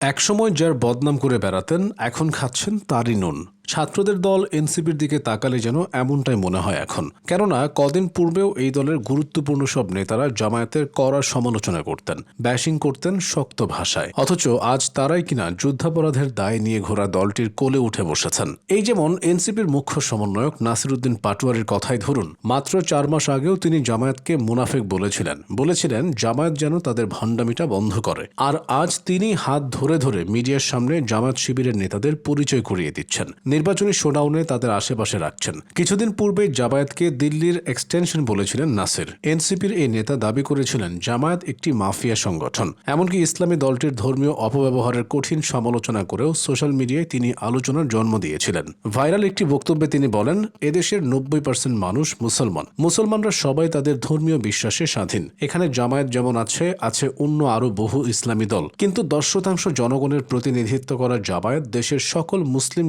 একসময় যার বদনাম করে বেড়াতেন এখন খাচ্ছেন তারই নুন। ছাত্রদের দল এনসিপির দিকে তাকালে যেন এমনটাই মনে হয় এখন। কেননা, কদিন পূর্বেও এই দলের গুরুত্বপূর্ণ সব নেতারা জামায়াতের কড়া সমালোচনা করতেন ব্যাশিং করতেন শক্ত ভাষায়। অথচ আজ তারাই কিনা যুদ্ধাপরাধের দায় নিয়ে ঘোরা দলটির কোলে উঠে বসেছেন। এই যেমন এনসিপির মুখ্য সমন্বয়ক নাসিরুদ্দিন পাটোয়ারির কথাই ধরুন, মাত্র চার মাস আগেও তিনি জামায়াতকে মুনাফেক বলেছিলেন। বলেছিলেন, জামায়াত যেন তাদের ভণ্ডামিটা বন্ধ করে। আর আজ তিনি হাত ধরে ধরে মিডিয়ার সামনে জামায়াত শিবিরের নেতাদের পরিচয় করিয়ে দিচ্ছেন। নির্বাচনী শোডাউনে তাদের আশেপাশে রাখছেন। কিছুদিন পূর্বে জামায়াতকে দিল্লির এক্সটেনশন বলেছিলেন নাসির। এনসিপির এই নেতা দাবি করেছিলেন, জামায়াত একটি মাফিয়া সংগঠন। এমনকি ইসলামী দলটির ধর্মীয় অপব্যবহারের কঠিন সমালোচনা করেও সোশ্যাল মিডিয়ায় তিনি আলোচনার জন্ম দিয়েছিলেন। ভাইরাল একটি বক্তব্যে তিনি বলেন, এদেশের নব্বই পার্সেন্ট মানুষ মুসলমান। মুসলমানরা সবাই তাদের ধর্মীয় বিশ্বাসে স্বাধীন। এখানে জামায়াত যেমন আছে আছে অন্য আরও বহু ইসলামী দল। কিন্তু দশ শতাংশ জনগণের প্রতিনিধিত্ব করা জামায়াত দেশের সকল মুসলিম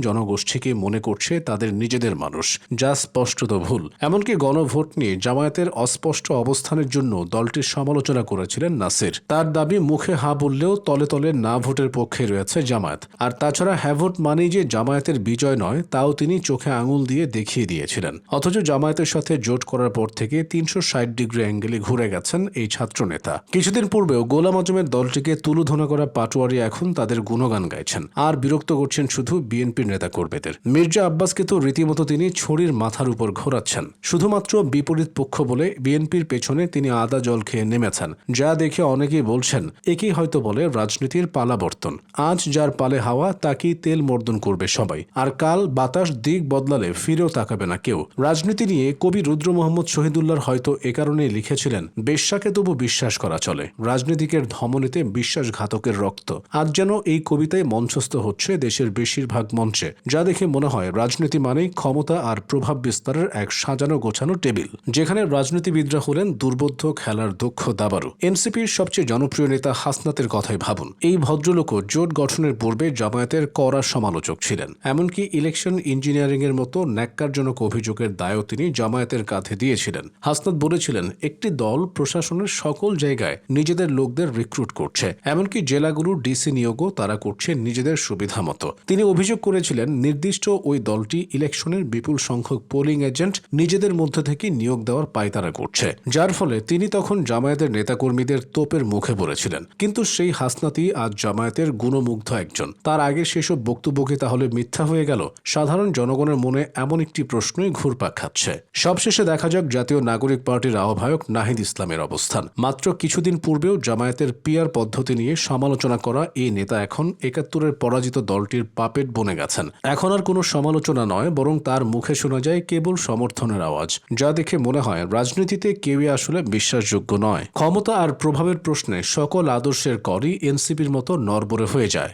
জনগোষ্ঠীকে মনে করছে তাদের নিজেদের মানুষ, যা স্পষ্টত ভুল। এমনকি গণভোট নিয়ে জামায়াতের অস্পষ্ট অবস্থানের জন্য দলটির সমালোচনা করেছিলেন নাসির। তার দাবি, মুখে হা বললেও তলে তলে না ভোটের পক্ষে রয়েছে জামায়াত। আর তাছাড়া হ্যাঁ ভোট মানেই যে জামায়াতের বিজয় নয়, তাও তিনি চোখে আঙুল দিয়ে দেখিয়ে দিয়েছিলেন। অথচ জামায়াতের সাথে জোট করার পর থেকে তিনশো ষাট ডিগ্রি অ্যাঙ্গেলে ঘুরে গেছেন এই ছাত্রনেতা। কিছুদিন পূর্বেও গোলাম আজমের দলটিকে তুলুধনা করা পাটোয়ারি এখন তাদের গুণগান গাইছেন। আর বিরক্ত করছেন শুধু বিএনপির নেতা কর্মীদের মির্জা আব্বাসকে তো রীতিমতো তিনি ছড়ির মাথার উপর ঘোরাচ্ছেন। শুধুমাত্র বিপরীত পক্ষ বলে বিএনপির পেছনে তিনি আদা জল খেয়ে নেমেছেন। যা দেখে অনেকেই বলছেন, একেই হয়তো বলে রাজনীতির পালাবর্তন। আজ যার পালে হাওয়া, তাকেই তেল মর্দন করবে সবাই। আর কাল বাতাস দিক বদলালে ফিরেও তাকাবে না কেউ। রাজনীতি নিয়ে কবি রুদ্র মোহাম্মদ শহীদুল্লাহর হয়তো এ কারণেই লিখেছিলেন, বেশ্যাকে তবু বিশ্বাস করা চলে। রাজনীতিকের ধমনীতে বিশ্বাসঘাতকের রক্ত। আজ যেন এই কবিতায় মঞ্চস্থ হচ্ছে দেশের বেশিরভাগ মঞ্চে। যা দেখে মনে হয় রাজনীতি মানেই ক্ষমতা আর প্রভাব বিস্তারের এক সাজানো গোছানো টেবিল, যেখানে রাজনীতিবিদরা হলেন দুর্বোধ্য খেলার দক্ষ দাবারু এনসিপির সবচেয়ে জনপ্রিয় নেতা হাসনাতের কথাই ভাবুন। এই ভদ্রলোকও জোট গঠনের পূর্বে জামায়াতের কড়া সমালোচক ছিলেন। এমনকি ইলেকশন ইঞ্জিনিয়ারিং এর মতো ন্যাক্কারজনক অভিযোগের দায়ও তিনি জামায়াতের কাঁধে দিয়েছিলেন। হাসনাত বলেছিলেন, একটি দল প্রশাসনের সকল জায়গায় নিজেদের লোকদের রিক্রুট করছে। এমনকি জেলাগুলোর ডিসি নিয়োগও তারা করছে নিজেদের সুবিধা মতো। তিনি অভিযোগ করেছিলেন নির্দিষ্ট ওই দলটি ইলেকশনের বিপুল সংখ্যক পোলিং এজেন্ট নিজেদের মধ্যে থেকে নিয়োগ দেওয়ার পায়তারা করছে। যার ফলে তিনি তখন জামায়াতের নেতাকর্মীদের তোপের মুখে পড়েছিলেন। কিন্তু সেই হাসনাতি আজ জামায়াতের গুণমুগ্ধ একজন। তার আগে সেসব বক্তব্য কি তাহলে মিথ্যা হয়ে গেল? সাধারণ জনগণের মনে এমন একটি প্রশ্নই ঘুরপাক খাচ্ছে। সবশেষে দেখা যাক জাতীয় নাগরিক পার্টির আহ্বায়ক নাহিদ ইসলামের অবস্থান। মাত্র কিছুদিন পূর্বেও জামায়াতের পিয়ার পদ্ধতি নিয়ে সমালোচনা করা এই নেতা এখন একাত্তরের পরাজিত দলটির পাপেট বনে গেছেন। এখন আর কোনো সমালোচনা নয়, বরং তার মুখে শোনা যায় কেবল সমর্থনের আওয়াজ। যা দেখে মনে হয় রাজনীতিতে কেউই আসলে বিশ্বাসযোগ্য নয়। ক্ষমতা আর প্রভাবের প্রশ্নে সকল আদর্শের করই এনসিপির মতো নরবরে হয়ে যায়।